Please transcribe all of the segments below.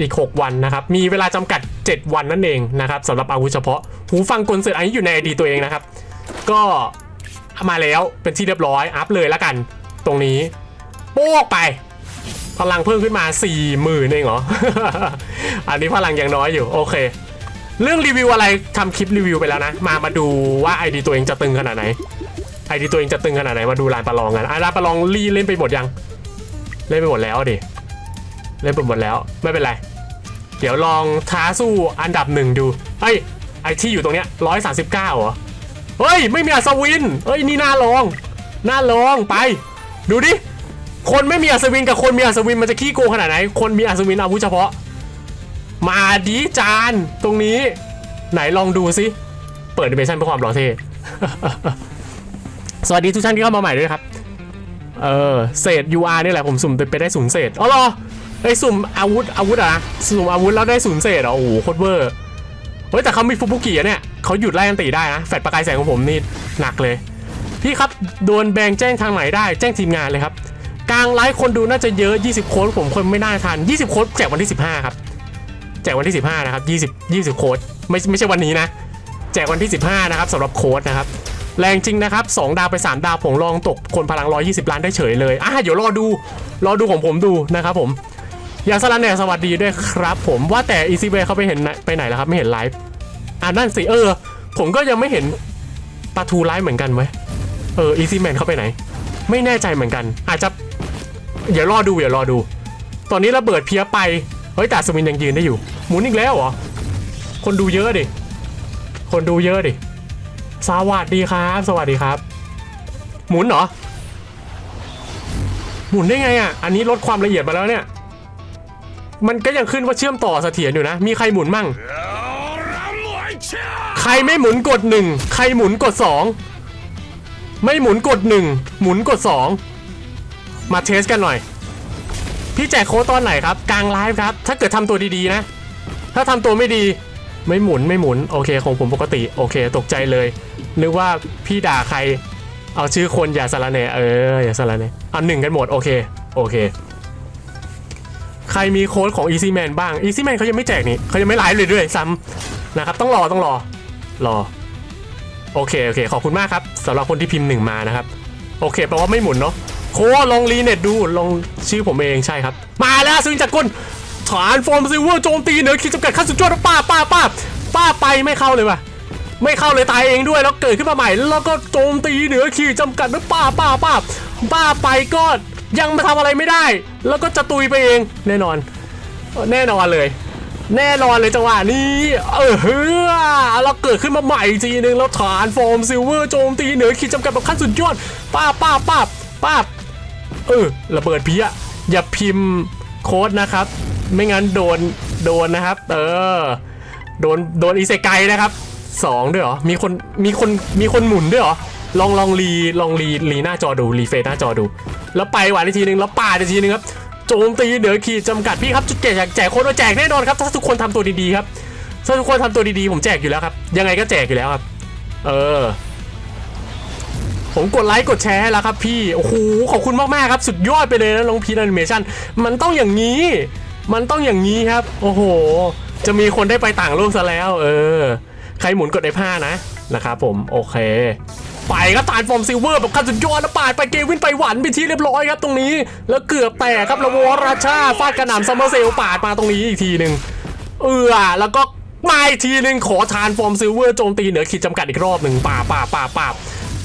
อีก 6 วันนะครับ มีเวลาจำกัด 7 วันนั่นเองนะครับสำหรับอาวุธเฉพาะ หูฟังกลเสร็จอันนี้อยู่ในไอดีตัวเองนะครับ ก็มาแล้วเป็นที่เรียบร้อยอัพเลยแล้วกัน ตรงนี้ โป๊กไป พลังเพิ่มขึ้นมา4 0,000เองเหรอ อันนี้พลังยังน้อยอยู่ โอเค เรื่องรีวิวอะไรทำคลิปรีวิวไปแล้วนะ มามาดูว่าไอดีตัวเองจะตึงขนาดไหนไอดีตัวเองจะตึงขนาดไหนมาดูลานประลองกันอะลานประลองรีเล่นไปหมดยัง เล่นไปหมดแล้วดิ เล่นไปหมดแล้วไม่เป็นไร เดี๋ยวลองท้าสู้อันดับหนึ่งดูเอ้ยไอที่อยู่ตรงเนี้ยร้อยสาสิบเก้าเหรอเฮ้ยไม่มีอัศวินเฮ้ยนี่น่าลองน่าลองไป ดูดิคนไม่มีอัศวินกับคนมีอัศวินมันจะขี้โกงขนาดไหน คนมีอัศวินอาวุธเฉพาะ มาดีจานตรงนี้ ไหนลองดูซิเปิดดิเมชันเพื่อความหล่อเท่สวัสดีทุกท่านที่เข้ามาใหม่ด้วยครับ เออเศษ UR นี่แหละผมสุ่มไปได้ศูนย์เศษอ๋อเหรอ ไอ้ยสุ่มอาวุธอาวุธอะนะสุ่มอาวุธแล้วได้ศูนย์เศษเหรอโอ้โหโคตรเวอร์เฮ้ยแต่เขามีฟุบุกิอะเนี่ยเขาหยุดไล่อันตีได้นะแฟดประกายแสงของผมนี่หนักเลย พี่ครับโดนแบงแจ้งทางไหนได้แจ้งทีมงานเลยครับกลางไลฟ์คนดูน่าจะเยอะ 20 โค้ดผมคนไม่น่าทัน 20 โค้ดแจกวันที่ 15 ครับ แจกวันที่ 15 นะครับ 20 20 โค้ดไม่ไม่ใช่วันนี้นะ แจกวันที่ 15 นะครับสำหรับโค้ดนะครับ แรงจริงนะครับ 2 ดาวไป 3 ดาวผมลองตกคนพลัง 120 ล้านได้เฉยเลยอะเดี๋ยวรอดู รอดูของผมดูนะครับผม ยาสลันแหน่สวัสดีด้วยครับ ผมว่าแต่อีซีเวเขาไปเห็นไปไหนแล้วครับ ไม่เห็นไลฟ์อะนั่นสิเออ ผมก็ยังไม่เห็นปาทูไลฟ์เหมือนกันเว้เอออีซีแมนเขาไปไหน ไม่แน่ใจเหมือนกัน อาจจะเดี๋ยวรอดูเดี๋ยวรอดู ตอนนี้ระเบิดเพี้ยไปเฮ้ยแต่อัศวินยังยืนได้อยู่หมุนอีกแล้วเหรอคนดูเยอะดิคนดูเยอะดิสวัสดีครับ สวัสดีครับ หมุนเหรอหมุนได้ไงอะ อันนี้ลดความละเอียดมาแล้วเนี่ย มันก็ยังขึ้นว่าเชื่อมต่อเสถียรอยู่นะ มีใครหมุนมั่ง ใครไม่หมุนกดหนึ่งใครหมุนกดสองไม่หมุนกดหนึ่งหมุนกดสองมาเทสกันหน่อย พี่แจกโค้ดตอนไหนครับ กลางไลฟ์ครับ ถ้าเกิดทำตัวดีๆนะ ถ้าทำตัวไม่ดีไม่หมุนไม่หมุนโอเคของผมปกติโอเค ตกใจเลย นึกว่าพี่ด่าใคร เอาชื่อคนอย่าสารแหนเอออย่าสารแหนเอาหนึ่งกันหมดโอเค โอเค ใครมีโค้ดของ Easy Man บ้าง Easy Man เขายังไม่แจกนี่เขายังไม่ไลฟ์เลยด้วยซ้ำนะครับ ต้องรอต้องรอรอ โอเคโอเค ขอบคุณมากครับสำหรับคนที่พิมพ์หนึ่งมานะครับ โอเคแปลว่าไม่หมุนเนาะโค้ดลองรีเน็ตดูลองชื่อผมเองใช่ครับ มาแล้วซึ่งจากกุลฐานฟอร์มซิเวอร์โจมตีเหนือขีดจำกัดขั้นสุดยอดป้าป้าป้าป้าไปไม่เข้าเลยว่ะไม่เข้าเลยตายเองด้วยแล้วเกิดขึ้นมาใหม่ แล้วก็โจมตีเหนือขีดจำกัดด้วป้าป้าป้าป้าไปก็ ยังมาทำอะไรไม่ได้ แล้วก็จะตุยไปเองแน่นอน แน่นอนเลย แน่นอนเลยจังหวะนี้ เออเฮ้อเราเกิดขึ้นมาใหม่อีกทีนึงแล้วฐานฟอร์มซิลเวอร์โจมตีเหนือขีดจำกัดแบบขั้นสุดยอดป้าป้าป้าป้าเออระเบิดเพี้ยอย่าพิมพ์โค้ดนะครับ ไม่งั้นโดนโดนนะครับ เออโดนโดนอีเซไกนะครับสองด้วยเหรอมีคนมีคนมีคนหมุนด้วยเหรอ ลองลองรีลองรีรีหน้าจอดูรีเฟซหน้าจอดู แล้วไปหวานอีกทีนึงแล้วปาดอีกทีนึงครับโจมตีเหนือขีดจำกัดพี่ครับจุดแจกแจกคนมาแจกแน่นอนครับถ้าทุกคนทำตัวดีๆครับถ้าทุกคนทำตัวดีๆผมแจกอยู่แล้วครับยังไงก็แจกอยู่แล้วครับ เออ ผมกดไลค์กดแชร์ให้แล้วครับพี่โอ้โหขอบคุณมากๆครับสุดยอดไปเลยนะน้องพีนแอนิเมชันมันต้องอย่างนี้ มันต้องอย่างนี้ครับ โอ้โห จะมีคนได้ไปต่างโลกซะแล้ว เออ ใครหมุนกดได้ผ้านะนะครับผมโอเค ไปครับตานฟอร์มซิลเวอร์แบบขั้นสุดยอดแล้วปาดไปเกวินไปหวันไปที่เรียบร้อยครับตรงนี้ แล้วเกือบแตกครับแล้ววอราชาฟาดกระหน่ำซัมเมอร์เซลปาดมาตรงนี้อีกทีหนึ่งเออแล้วก็มาอีกทีหนึ่งขอทานฟอร์มซิลเวอร์โจมตีเหนือขีดจำกัดอีกรอบหนึ่งป่าป่าป่าป่า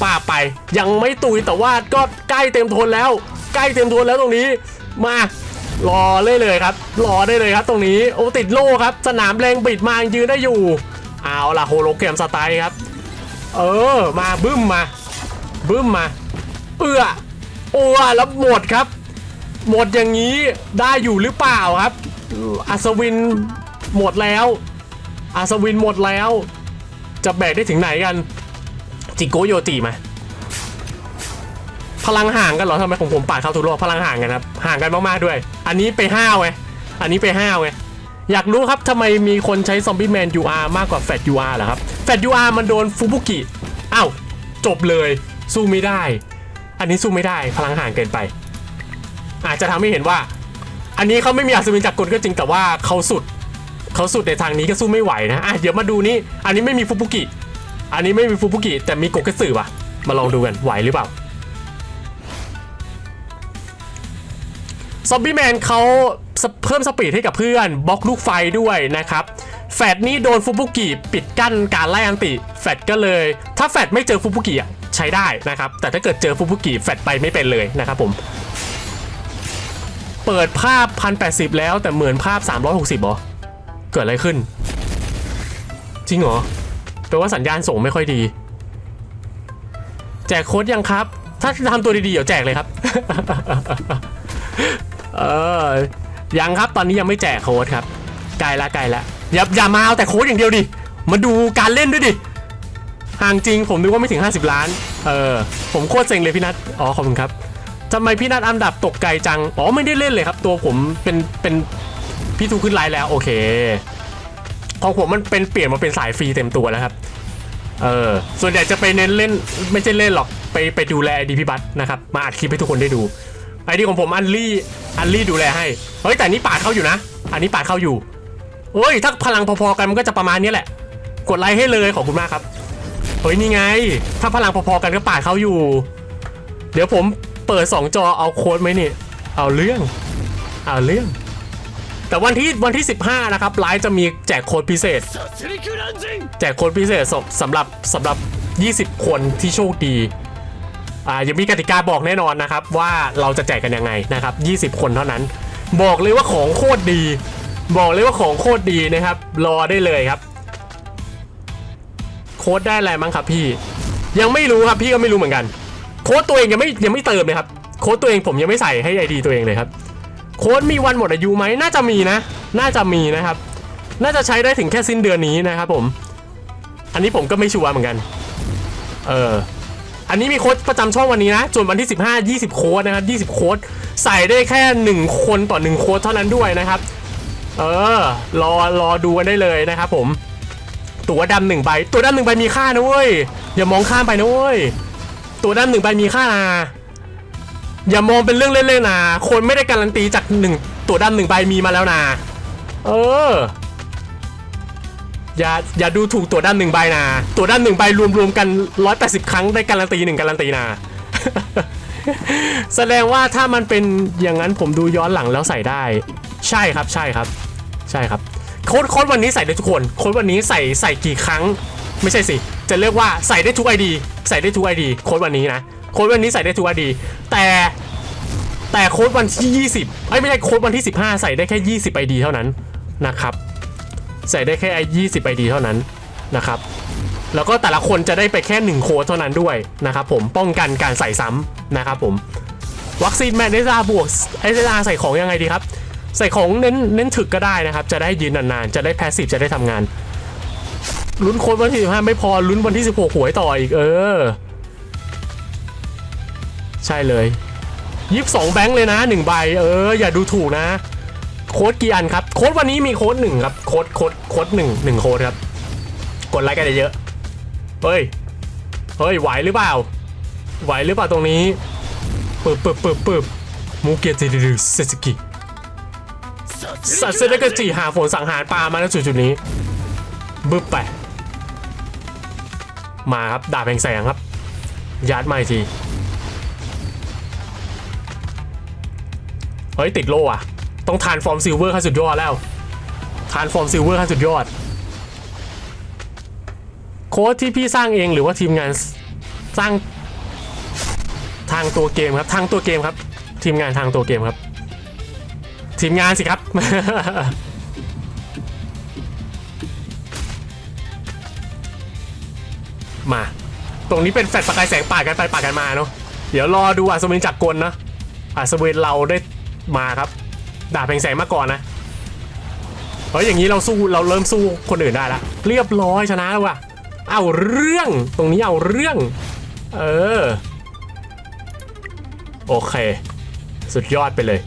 ป่าไป ยังไม่ตุยแต่ว่าก็ใกล้เต็มทนแล้ว ใกล้เต็มทนแล้วตรงนี้มารอเลยเลยครับ รอได้เลยครับตรงนี้โอ้ติดโล่ครับ สนามแรงบิดมายังยืนได้อยู่ เอาล่ะโฮโลแกรมสไตล์ครับ เออ มาบึ้มมา บึ้มมา เอื้อโอ้แล้วหมดครับ หมดอย่างนี้ได้อยู่หรือเปล่าครับ อัศวินหมดแล้ว อัศวินหมดแล้ว จะแบกได้ถึงไหนกัน จิโกโยติมา พลังห่างกันเหรอทำไมของผมปาดเข้าทุกรอบพลังห่างกันครับ ห่างกันมากๆด้วย อันนี้ไปห้าวไงอันนี้ไปห้าวไงอยากรู้ครับทำไมมีคนใช้ซอมบี้แมน UR มากกว่าแฟด UR เหรอครับ แฟด UR มันโดนฟูบุกิอ้าวจบเลยสู้ไม่ได้ อันนี้สู้ไม่ได้พลังห่างเกินไป อาจจะทำให้เห็นว่า อันนี้เขาไม่มีอัศวินจักรกลก็จริงแต่ว่าเขาสุดเขาสุดในทางนี้ก็สู้ไม่ไหวนะอะเดี๋ยวมาดูนี่อันนี้ไม่มีฟูบุกิ อันนี้ไม่มีฟูบุกิ แต่มีโกเกสึว่ะ มาลองดูกันไหวหรือเปล่าซอมบี้แมนเขาเพิ่มสปีดให้กับเพื่อนบล็อกลูกไฟด้วยนะครับ แฟดนี่โดนฟูบุกิปิดกั้นการไล่อันติ แฟดก็เลย ถ้าแฟดไม่เจอฟูบุกิอะใช้ได้นะครับ แต่ถ้าเกิดเจอฟูบุกิแฟดไปไม่เป็นเลยนะครับผมเปิดภาพ 1080 แล้วแต่เหมือนภาพ 360เหรอ เกิดอะไรขึ้น จริงเหรอ แปลว่าสัญญาณส่งไม่ค่อยดี แจกโค้ดยังครับ ถ้าทำตัวดีๆ เดี๋ยวแจกเลยครับ เออ ยังครับตอนนี้ยังไม่แจกโค้ดครับใกลละใกลละ อย่าอย่ามาเอาแต่โค้ดอย่างเดียวดิ มาดูการเล่นด้วยดิ ห่างจริงผมนึกว่าไม่ถึง 50 ล้าน เออ ผมโคตรเซ็งเลยพี่นัท อ๋อ ขอบคุณครับทำไมพี่นัทอันดับตกไกลจัง อ๋อ ไม่ได้เล่นเลยครับ ตัวผมเป็นเป็นพี่ทูขึ้นไลน์แล้ว โอเค ของผมมันเป็นเปลี่ยนมาเป็นสายฟรีเต็มตัวแล้วครับ เออ ส่วนใหญ่จะไปเน้นเล่นไม่ใช่เล่นหรอก ไปไปดูแลไอดีพี่บัตนะครับ มาอัดคลิปให้ทุกคนได้ดู ไอดีของผมอันลี่อันลี่ดูแลให้ เฮ้ยแต่นนี้ปาดเข้าอยู่นะ อันนี้ปาดเข้าอยู่ เฮ้ย ถ้าพลังพอๆกันมันก็จะประมาณนี้แหละ กดไลค์ให้เลยขอบคุณมากครับ เฮ้ยนี่ไง ถ้าพลังพอๆกันก็ปาดเขาอยู่ เดี๋ยวผมเปิด 2 จอเอาโค้ดไหมนี่ เอาเรื่อง เอาเรื่อง แต่วันที่วันที่ 15 นะครับไลฟ์จะมีแจกโค้ดพิเศษ แจกโค้ดพิเศษสำสำหรับสำหรับ 20 คนที่โชคดีอ่ายังมีกติกาบอกแน่นอนนะครับว่าเราจะแจกกันยังไงนะครับ 20 คนเท่านั้น บอกเลยว่าของโคตรดี บอกเลยว่าของโคตรดีนะครับ รอได้เลยครับ โค้ดได้อะไรมั้งครับพี่ ยังไม่รู้ครับพี่ก็ไม่รู้เหมือนกัน โค้ดตัวเองยังไม่ยังไม่เติมเลยครับ โค้ดตัวเองผมยังไม่ใส่ให้ไอดีตัวเองเลยครับ โค้ดมีวันหมดอายุไหมน่าจะมีนะ น่าจะมีนะครับ น่าจะใช้ได้ถึงแค่สิ้นเดือนนี้นะครับผม อันนี้ผมก็ไม่ชัวร์เหมือนกัน เอออันนี้มีโค้ดประจำช่องวันนี้นะส่วนวันที่ 15 20 โค้ดนะครับ 20 โค้ดใส่ได้แค่ 1 คนต่อ 1 โค้ดเท่านั้นด้วยนะครับ เออ รอรอดูกันได้เลยนะครับผม ตัวดำหนึ่งใบ ตัวดำหนึ่งใบมีค่านะเว้ย อย่ามองข้ามไปนะเว้ย ตัวดำหนึ่งใบมีค่านะอย่ามองเป็นเรื่องเล่นๆนะ คนไม่ได้การันตีจากหนึ่งตัวดำหนึ่งใบมีมาแล้วนะ เออ อย่าอย่าดูถูกตัวด้านหนึ่งใบนะ ตัวด้านหนึ่งใบรวมๆกัน180ครั้งได้การันตีหนึ่งการันตีนะแสดงว่าถ้ามันเป็นอย่างนั้นผมดูย้อนหลังแล้วใส่ได้ ใช่ครับใช่ครับ ช่ครับโค้ดโค้ดวันนี้ใส่ได้ทุกคนโค้ดวันนี้ใส่ใส่กี่ครั้ง ไม่ใช่สิ จะเรียกว่าใส่ได้ทุกไอดีใส่ได้ทุกไอดีโค้ดวันนี้นะโค้ดวันนี้ใส่ได้ทุกไอดีแต่แต่โค้ดวันที่ 20ไอ้ไม่ใช่โค้ดวันที่ 15 ใส่ได้แค่ 20 ID เท่านั้นนะครับ ใส่ได้แค่ไอ้20 ID เท่านั้นนะครับ แล้วก็แต่ละคนจะได้ไปแค่ 1 โค้ดเท่านั้นด้วยนะครับผมป้องกันการใส่ซ้ำนะครับผมวัคซีนแมนเดซาบวกไอเซาใส่ของยังไงดีครับ ใส่ของเน้นเน้นถึกก็ได้นะครับ จะได้ยืนนานๆ จะได้แพสซีฟจะได้ทำงาน ลุ้นโค้ดวันที่15ไม่พอลุ้นวันที่ 16 หวยต่ออีก เออ ใช่เลยยี่สิบสองแบงค์เลยนะหนึ่งใบเออ อย่าดูถูกนะ โค้ดกี่อันครับ โค้ดวันนี้มีโค้ดหนึ่งครับ โค้ดโค้ดโค้ดหนึ่งหนึ่งโค้ดครับ กดไลค์กันเยอะๆเฮ้ย เฮ้ย ไหวหรือเปล่า ไหวหรือเปล่าตรงนี้ปึบปึบปึบปึบมูเกียจิริเซสกิ สัตว์เซนกจิหาฝนสังหารปลามาณจุดจุดนี้บึ้บไป มาครับดาบแห่งแสงครับ ยัดมาอีกที เฮ้ย ติดโล่อะต้องทานฟอร์มซิลเวอร์ขั้นสุดยอดแล้ว ทานฟอร์มซิลเวอร์ขั้นสุดยอด โค้ดที่พี่สร้างเองหรือว่าทีมงานสร้างทางตัวเกมครับ ทางตัวเกมครับ ทีมงานทางตัวเกมครับ ทีมงานสิครับ มา ตรงนี้เป็นแฟลชประกายแสงปาดกันไปปาดกันมาเนาะเดี๋ยวรอดูอัศวินจักรกลนะอัศวินเราได้มาครับดาบแห่งแสงมาก่อนนะเฮ้ยอย่างนี้เราสู้เราเริ่มสู้คนอื่นได้ละเรียบร้อยชนะแล้วว่ะเอาเรื่องตรงนี้เอาเรื่อง เออ โอเค สุดยอดไปเลย